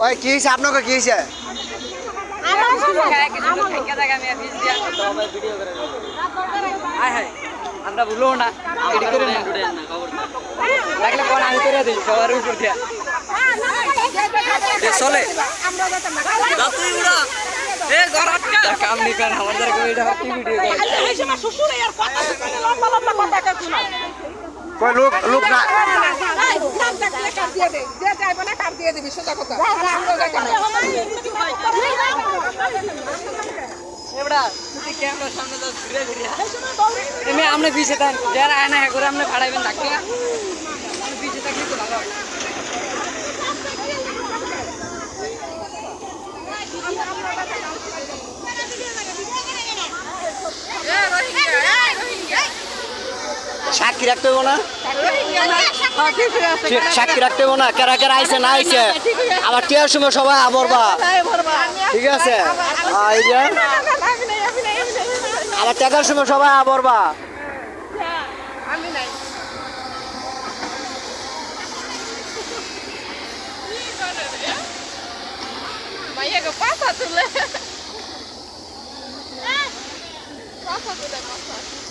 ওই কি হয়েছে আপনাকে কি হয়েছে আমরা ভুলো না। লাগলে কোন আমি করে দিই সবার উপর দিয়া। চলে। তুই উড়া এ গরাটকা কাম নি কর আমাদের ভিডিও কই লোক লোক না আমরা তুই ক্যামেরা সামনে দাও ঘুরে ঘুরে এমনি আমনে পিছে থাক যারা আয় না হ্যাঁ করে আমনে ফাড়াইবেন থাকতে আমি থাকলে তো ভালো হয়। সাক্ষী রাখতে হব না? সাক্ষী রাখতে হব না। কেরা কেরা আইছে, না আইছে, আবার টিয়ার সময় সবাই আবরবা। ঠিক আছে? আবার টাকার সময় সবাই আবরবা। পাতা তুলে তুলে